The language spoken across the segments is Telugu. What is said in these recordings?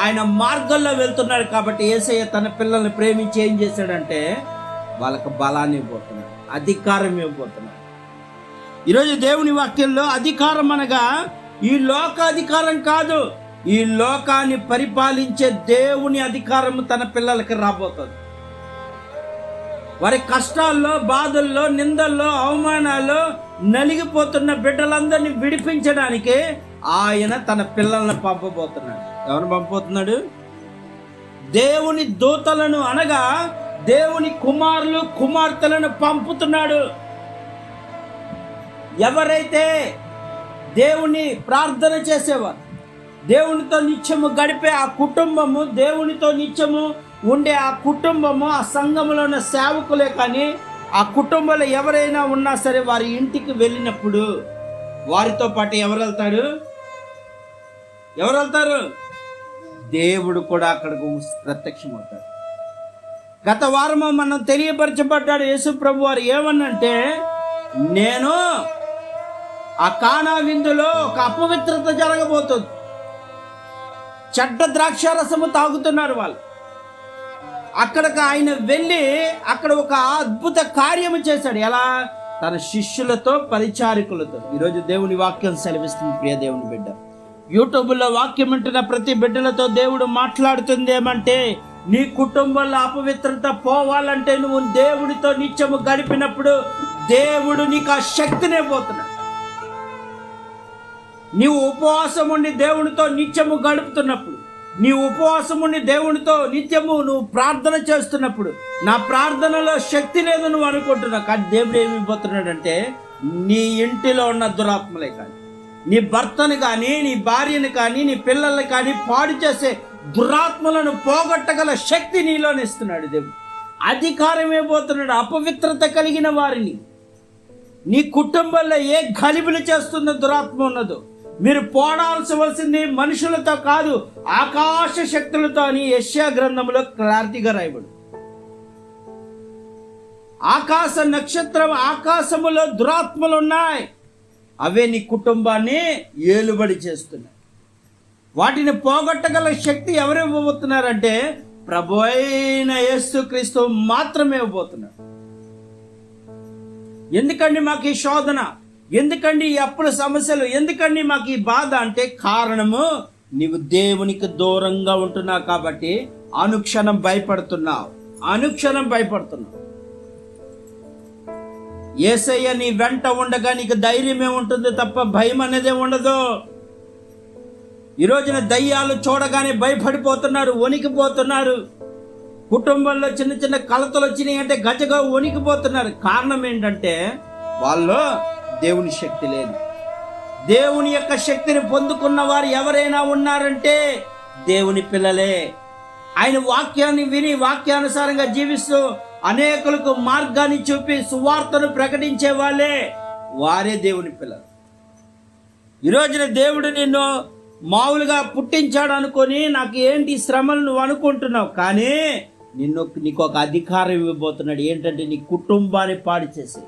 ఆయన మార్గంలో వెళ్తున్నాడు కాబట్టి ఏసయ్య తన పిల్లల్ని ప్రేమించి ఏం చేశాడంటే వాళ్ళకు బలాన్ని ఇవ్వబోతున్నాడు అధికారం ఇవ్వబోతున్నాడు. ఈరోజు దేవుని వాక్యంలో అధికారం అనగా ఈ లోక అధికారం కాదు ఈ లోకాన్ని పరిపాలించే దేవుని అధికారం తన పిల్లలకి రాబోతుంది. వారి కష్టాల్లో బాధల్లో నిందల్లో అవమానాల్లో నలిగిపోతున్న బిడ్డలందరినీ విడిపించడానికి ఆయన తన పిల్లల్ని పంపబోతున్నాడు. ఎవరు పంపుతున్నాడు? దేవుని దూతలను అనగా దేవుని కుమారులు కుమార్తెలను పంపుతున్నాడు. ఎవరైతే దేవుని ప్రార్థన చేసేవారు దేవునితో నిత్యము గడిపే ఆ కుటుంబము దేవునితో నిత్యము ఉండే ఆ కుటుంబము ఆ సంఘములో ఉన్న సేవకులే కానీ ఆ కుటుంబంలో ఎవరైనా ఉన్నా సరే వారి ఇంటికి వెళ్ళినప్పుడు వారితో పాటు ఎవరు వెళ్తాడు ఎవరు వెళ్తారు? దేవుడు కూడా అక్కడికి ప్రత్యక్షమవుతాడు. గత వారము మనం తెలియపరచబడ్డాడు యేసు ప్రభు వారు ఏమన్నంటే నేను ఆ కానా విందులో ఒక అపవిత్రత జరగబోతుంది. చెడ్డ ద్రాక్షారసము తాగుతున్నారు వాళ్ళు. అక్కడికి ఆయన వెళ్ళి అక్కడ ఒక అద్భుత కార్యము చేశాడు. ఎలా? తన శిష్యులతో పరిచారికులతో. ఈరోజు దేవుని వాక్యం సెలవిస్తుంది ప్రియ దేవుని బిడ్డ. యూట్యూబ్లో వాక్యం వింటున్న ప్రతి బిడ్డలతో దేవుడు మాట్లాడుతుంది ఏమంటే నీ కుటుంబంలో అపవిత్రత పోవాలంటే నువ్వు దేవుడితో నిత్యము గడిపినప్పుడు దేవుడు నీకు ఆ శక్తినే పోతున్నాడు. నీవు ఉపవాసం ఉండి దేవునితో నిత్యము గడుపుతున్నప్పుడు నీ ఉపవాసం ఉండి దేవునితో నిత్యము నువ్వు ప్రార్థన చేస్తున్నప్పుడు నా ప్రార్థనలో శక్తి లేదు నువ్వు అనుకుంటున్నావు. కానీ దేవుడు ఏమి పోతున్నాడంటే నీ ఇంటిలో ఉన్న దురాత్మలే కానీ నీ భర్తను కానీ నీ భార్యను కానీ నీ పిల్లల్ని కానీ పాడు చేసే దురాత్మలను పోగొట్టగల శక్తి నీలోనిస్తున్నాడు దేవుడు. అధికారం పోతున్నాడు అపవిత్రత కలిగిన వారిని. నీ కుటుంబంలో ఏ గలిబిలు చేస్తున్న దురాత్మ ఉన్నదో మీరు పోడాల్సవలసింది మనుషులతో కాదు ఆకాశ శక్తులతో అని యశ్యా గ్రంథంలో క్లారిటీగా రాయబడు. ఆకాశ నక్షత్రం ఆకాశములో దురాత్మలు ఉన్నాయి. అవే నీ కుటుంబాన్ని ఏలుబడి చేస్తున్నాయి. వాటిని పోగొట్టగల శక్తి ఎవరు ఇవ్వబోతున్నారంటే ప్రభు అయిన యేసుక్రీస్తు మాత్రమే ఇవ్వబోతున్నాడు ఎందుకండి మాకు ఈ శోధన? ఎందుకండి ఈ అప్పుల సమస్యలు? ఎందుకండి మాకు ఈ బాధ? అంటే కారణము నీవు దేవునికి దూరంగా ఉంటున్నావు కాబట్టి అనుక్షణం భయపడుతున్నావు. అనుక్షణం భయపడుతున్నావు. ఏసయ్య నీ వెంట ఉండగా నీకు ధైర్యమే ఉంటుంది తప్ప భయం అనేదే ఉండదు. ఈరోజున దయ్యాలు చూడగానే భయపడిపోతున్నారు వణికిపోతున్నారు. కుటుంబంలో చిన్న చిన్న కలతలు వచ్చినాయి అంటే గజగా వణికిపోతున్నారు. కారణం ఏంటంటే వాళ్ళు దేవుని శక్తి లేదు. దేవుని యొక్క శక్తిని పొందుకున్న వారు ఎవరైనా ఉన్నారంటే దేవుని పిల్లలే. ఆయన వాక్యాన్ని విని వాక్యానుసారంగా జీవిస్తూ అనేకులకు మార్గాన్ని చూపి సువార్తను ప్రకటించే వాళ్ళే వారే దేవుని పిల్లలు. ఈ రోజున దేవుడు నిన్ను మామూలుగా పుట్టించాడు అనుకొని నాకు ఏంటి శ్రమలు నువ్వు అనుకుంటున్నావు? కానీ నిన్ను నీకు ఒక అధికారం ఇవ్వబోతున్నాడు. ఏంటంటే నీ కుటుంబాన్ని పాడు చేసి.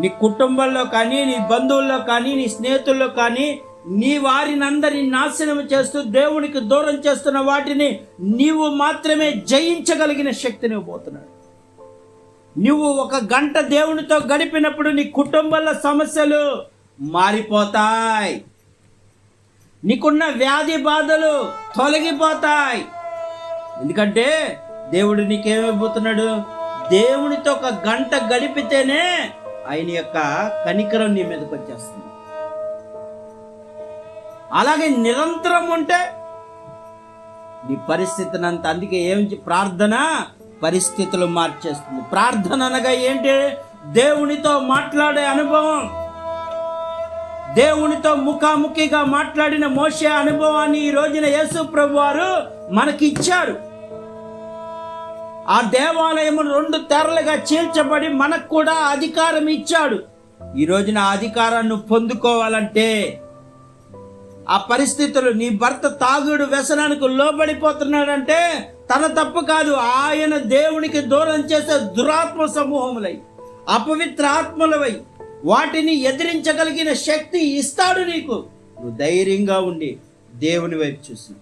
నీ కుటుంబంలో కానీ నీ బంధువుల్లో కానీ నీ స్నేహితుల్లో కానీ నీ వారిని నాశనం చేస్తూ దేవునికి దూరం చేస్తున్న వాటిని నీవు మాత్రమే జయించగలిగిన శక్తిని ఇవ్వబోతున్నాడు. నువ్వు ఒక గంట దేవునితో గడిపినప్పుడు నీ కుటుంబంలో సమస్యలు మారిపోతాయి. నీకున్న వ్యాధి బాధలు తొలగిపోతాయి. ఎందుకంటే దేవుడు నీకేమైపోతున్నాడు దేవునితో ఒక గంట గడిపితేనే ఆయన యొక్క కనికరం నీ మీదకి వచ్చేస్తుంది. అలాగే నిరంతరం ఉంటే నీ పరిస్థితిని అంత అందుకే ఏం ప్రార్థన పరిస్థితులు మార్చేస్తుంది. ప్రార్థన అనగా ఏంటి? దేవునితో మాట్లాడే అనుభవం. దేవునితో ముఖాముఖిగా మాట్లాడిన మోసే అనుభవాన్ని ఈ రోజున యేసు ప్రభు వారు మనకి ఇచ్చారు ఆ దేవాలయం రెండు తెరలుగా చీల్చబడి మనకు కూడా అధికారం ఇచ్చాడు. ఈ రోజున అధికారాన్ని పొందుకోవాలంటే ఆ పరిస్థితులు నీ భర్త తాగుడు వ్యసనానికి లోబడిపోతున్నాడంటే తన తప్పు కాదు ఆయన దేవునికి దూరం చేసే దురాత్మ సమూహములై అపవిత్ర ఆత్మలవై వాటిని ఎదిరించగలిగిన శక్తి ఇస్తాడు నీకు. నువ్వు ధైర్యంగా ఉండి దేవుని వైపు చూసి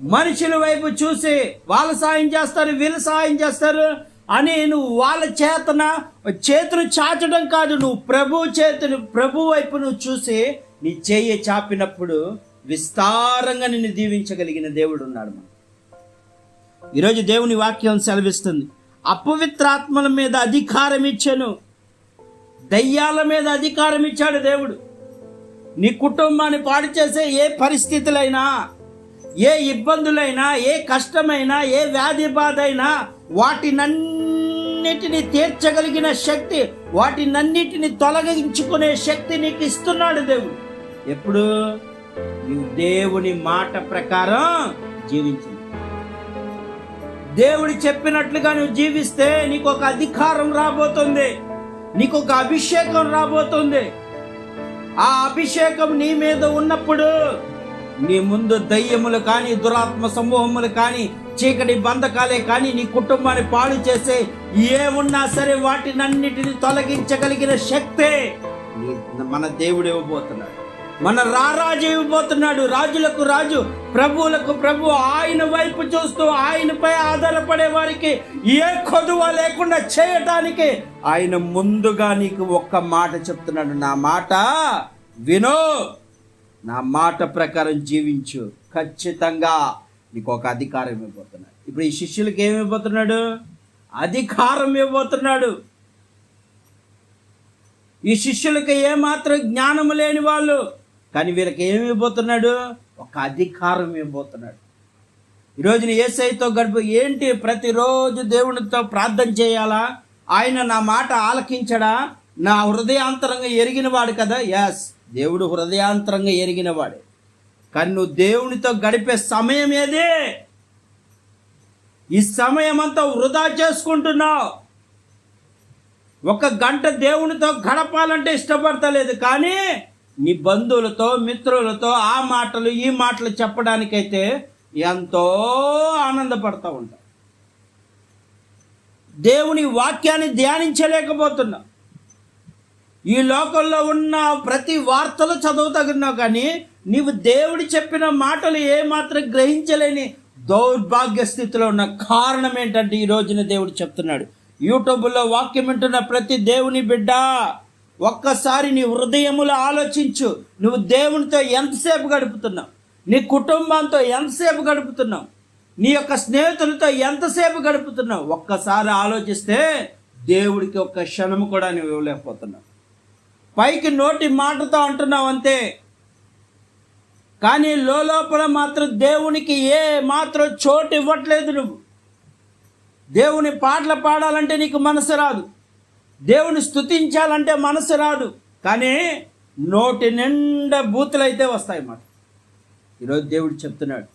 మనుషుల వైపు చూసి వాళ్ళు సాయం చేస్తారు వీళ్ళు సాయం చేస్తారు అని నువ్వు వాళ్ళ చేతన చేతులు చాచడం కాదు నువ్వు ప్రభు చేతులు ప్రభు వైపు నువ్వు చూసి నీ చెయ్యి చాపినప్పుడు విస్తారంగా నిన్ను దీవించగలిగిన దేవుడు ఉన్నాడు మనం ఈరోజు దేవుని వాక్యం సెలవిస్తుంది. అపవిత్రాత్మల మీద అధికారం ఇచ్చాను. దయ్యాల మీద అధికారం ఇచ్చాడు దేవుడు. నీ కుటుంబాన్ని పాడు చేసే ఏ పరిస్థితులైనా ఏ ఇబ్బందులైనా ఏ కష్టమైనా ఏ వ్యాధి బాధ అయినా వాటినన్నిటిని తీర్చగలిగిన శక్తి వాటినన్నిటిని తొలగించుకునే శక్తి నీకు ఇస్తున్నాడు దేవుడు. ఎప్పుడు? దేవుని మాట ప్రకారం జీవించింది దేవుడు చెప్పినట్లుగా నువ్వు జీవిస్తే నీకు ఒక అధికారం రాబోతుంది. నీకు ఒక అభిషేకం రాబోతుంది. ఆ అభిషేకం నీ మీద ఉన్నప్పుడు నీ ముందు దయ్యములు కానీ దురాత్మ సమూహములు కానీ చీకటి బంధకాలే కానీ నీ కుటుంబాన్ని పాడు చేసే ఏమున్నా సరే వాటినన్నిటిని తొలగించగలిగిన శక్తే మన దేవుడు ఇవ్వబోతున్నాడు. మన రారాజు రాజులకు రాజు ప్రభువులకు ప్రభు ఆయన వైపు చూస్తూ ఆయనపై ఆధారపడే వారికి ఏ కొదువ లేకుండా చేయటానికి ఆయన ముందుగా నీకు ఒక్క మాట చెప్తున్నాడు. నా మాట వినో. నా మాట ప్రకారం జీవించు. ఖచ్చితంగా నీకు ఒక అధికారం ఇవ్వబోతున్నాడు. ఇప్పుడు ఈ శిష్యులకి ఏమైపోతున్నాడు అధికారం ఇవ్వబోతున్నాడు. ఈ శిష్యులకి ఏమాత్రం జ్ఞానం లేని వాళ్ళు కానీ వీళ్ళకి ఏమి ఇవ్వబోతున్నాడు ఒక అధికారం ఇవ్వబోతున్నాడు ఈరోజు ఏసైతో గడుపు ఏంటి? ప్రతిరోజు దేవునితో ప్రార్థన చేయాలా? ఆయన నా మాట ఆలకించడా? నా హృదయాంతరంగా ఎరిగినవాడు కదా? ఎస్ దేవుడు హృదయాంతరంగా ఎరిగినవాడే. కానీ నువ్వు దేవునితో గడిపే సమయం ఏది? ఈ సమయం అంతా వృధా చేసుకుంటున్నావు. ఒక గంట దేవునితో గడపాలంటే ఇష్టపడతలేదు. కానీ నీ బంధువులతో మిత్రులతో ఆ మాటలు ఈ మాటలు చెప్పడానికైతే ఎంతో ఆనందపడతా ఉంటాం. దేవుని వాక్యాన్ని ధ్యానించలేకపోతున్నా. ఈ లోకంలో ఉన్న ప్రతి వార్తలు చదువుతగున్నావు కానీ నీవు దేవుడు చెప్పిన మాటలు ఏమాత్రం గ్రహించలేని దౌర్భాగ్య స్థితిలో ఉన్న కారణం ఏంటంటే ఈ రోజున దేవుడు చెప్తున్నాడు. యూట్యూబ్లో వాక్యం వింటున్న ప్రతి దేవుని బిడ్డ ఒక్కసారి నీ హృదయములో ఆలోచించు. నువ్వు దేవునితో ఎంతసేపు గడుపుతున్నావు? నీ కుటుంబంతో ఎంతసేపు గడుపుతున్నావు? నీ యొక్క స్నేహితులతో ఎంతసేపు గడుపుతున్నావు? ఒక్కసారి ఆలోచిస్తే దేవుడికి ఒక్క క్షణము కూడా నువ్వు ఇవ్వలేకపోతున్నావు. పైకి నోటి మాటతో అంటున్నావు అంతే. కానీ లోపల మాత్రం దేవునికి ఏ మాత్రం చోటు ఇవ్వట్లేదు నువ్వు. దేవుని పాటలు పాడాలంటే నీకు మనసు రాదు. దేవుని స్తుతించాలంటే మనసు రాదు. కానీ నోటి నిండా బూతులు అయితే వస్తాయి మాట. ఈరోజు దేవుడు చెప్తున్నాడు.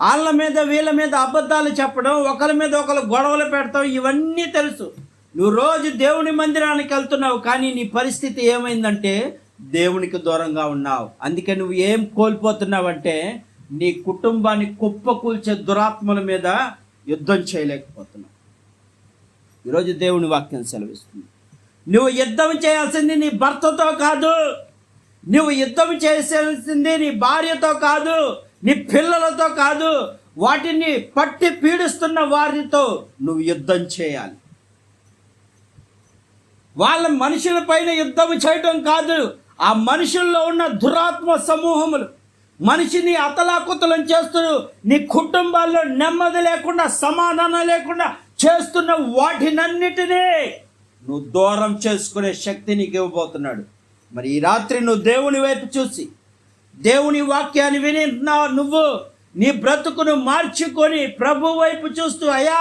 వాళ్ళ మీద వీళ్ళ మీద అబద్ధాలు చెప్పడం ఒకరి మీద ఒకరు గొడవలు పెడతాం ఇవన్నీ తెలుసు. నువ్వు రోజు దేవుని మందిరానికి వెళ్తున్నావు కానీ నీ పరిస్థితి ఏమైందంటే దేవునికి దూరంగా ఉన్నావు. అందుకే నువ్వు ఏం కోల్పోతున్నావంటే నీ కుటుంబాన్ని కుప్పకూల్చే దురాత్మల మీద యుద్ధం చేయలేకపోతున్నావు. ఈరోజు దేవుని వాక్యం సెలవిస్తుంది. నువ్వు యుద్ధం చేయాల్సింది నీ భర్తతో కాదు. నువ్వు యుద్ధం చేయాల్సింది నీ భార్యతో కాదు నీ పిల్లలతో కాదు. వాటిని పట్టి పీడిస్తున్న వారితో నువ్వు యుద్ధం చేయాలి. వాళ్ళ మనుషుల పైన యుద్ధం చేయటం కాదు ఆ మనుషుల్లో ఉన్న దురాత్మ సమూహములు. మనిషిని అతలాకుతలం చేస్తూ నీ కుటుంబాల్లో నెమ్మది లేకుండా సమాధానం లేకుండా చేస్తున్న వాటినన్నిటినీ నువ్వు దూరం చేసుకునే శక్తి నీకు ఇవ్వబోతున్నాడు. మరి ఈ రాత్రి నువ్వు దేవుని వైపు చూసి దేవుని వాక్యాన్ని విని నువ్వు నీ బ్రతుకును మార్చుకొని ప్రభు వైపు చూస్తూ అయ్యా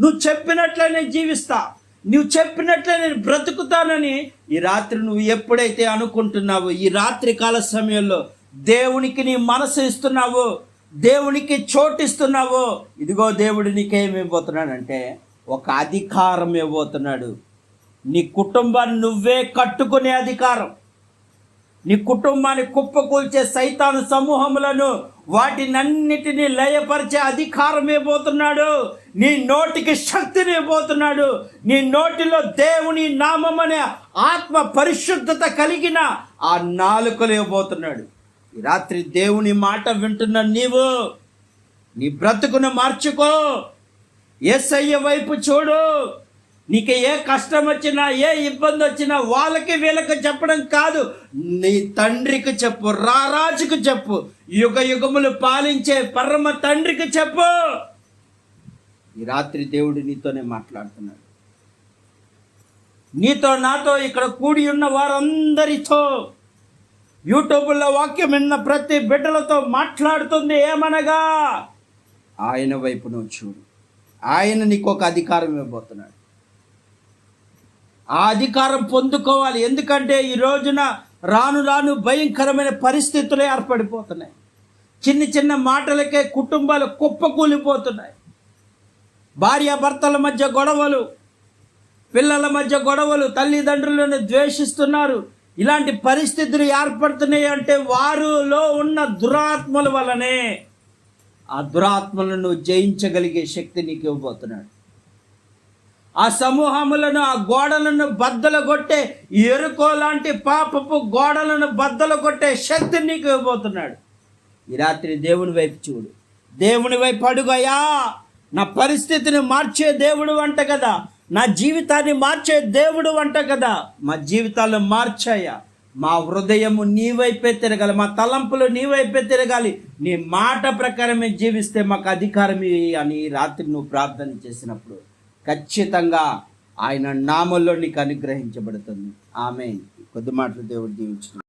నువ్వు చెప్పినట్లే నేను జీవిస్తా నువ్వు చెప్పినట్లే నేను బ్రతుకుతానని ఈ రాత్రి నువ్వు ఎప్పుడైతే అనుకుంటున్నావో ఈ రాత్రి కాల సమయంలో దేవునికి నీ మనసు ఇస్తున్నావు దేవునికి చోటిస్తున్నావు ఇదిగో దేవుడు నీకేమి ఇవ్వబోతున్నాడంటే ఒక అధికారం ఇవ్వబోతున్నాడు. నీ కుటుంబాన్ని నువ్వే కట్టుకునే అధికారం. నీ కుటుంబాన్ని కుప్పకూల్చే సైతాను సమూహములను వాటినన్నిటినీ లయపరిచే అధికారం ఇవ్వబోతున్నాడు నీ నోటికి శక్తిని ఇవ్వబోతున్నాడు నీ నోటిలో దేవుని నామం అనే ఆత్మ పరిశుద్ధత కలిగిన ఆ నాలుకలు ఇవ్వబోతున్నాడు ఈ రాత్రి దేవుని మాట వింటున్న నీవు నీ బ్రతుకును మార్చుకో. ఏసయ్య వైపు చూడు. నీకు ఏ కష్టం వచ్చినా ఏ ఇబ్బంది వచ్చినా వాళ్ళకి వీళ్ళకి చెప్పడం కాదు. నీ తండ్రికి చెప్పు రారాజుకు చెప్పు. యుగ యుగములు పాలించే పరమ తండ్రికి చెప్పు. ఈ రాత్రి దేవుడు నీతోనే మాట్లాడుతున్నాడు. నీతో నాతో ఇక్కడ కూడి ఉన్న వారందరితో యూట్యూబ్లో వాక్యం విన్న ప్రతి బిడ్డలతో మాట్లాడుతుంది ఏమనగా ఆయన వైపు నువ్వు చూడు. ఆయన నీకు ఒక అధికారం ఇవ్వబోతున్నాడు. ఆ అధికారం పొందుకోవాలి. ఎందుకంటే ఈ రోజున రాను రాను భయంకరమైన పరిస్థితులు ఏర్పడిపోతున్నాయి. చిన్న చిన్న మాటలకే కుటుంబాలు కుప్పకూలిపోతున్నాయి. భార్యాభర్తల మధ్య గొడవలు పిల్లల మధ్య గొడవలు తల్లిదండ్రులను ద్వేషిస్తున్నారు. ఇలాంటి పరిస్థితులు ఏర్పడుతున్నాయి అంటే వారిలో ఉన్న దురాత్మల వలనే ఆ దురాత్మలను జయించగలిగే శక్తి నీకు ఇవ్వబోతున్నాడు. ఆ సమూహములను ఆ గోడలను బద్దలు కొట్టే ఎరుకో లాంటి పాపపు గోడలను బద్దలు కొట్టే శక్తి నీకు ఇవ్వబోతున్నాడు. ఈ రాత్రి దేవుని వైపు చూడు. దేవుని వైపు అడుగయ్యా నా పరిస్థితిని మార్చే దేవుడు అంట కదా. నా జీవితాన్ని మార్చే దేవుడు అంట కదా. మా జీవితాలు మార్చాయా మా హృదయము నీ వైపే తిరగాలి. మా తలంపులు నీ వైపే తిరగాలి. నీ మాట ప్రకారమే జీవిస్తే మాకు అధికారం అని రాత్రి నువ్వు ప్రార్థన చేసినప్పుడు. ఖచ్చితంగా ఆయన నామంలో నీకు అనుగ్రహించబడుతుంది. ఆమె కొద్ది మాటలు దేవుడు దీవించిన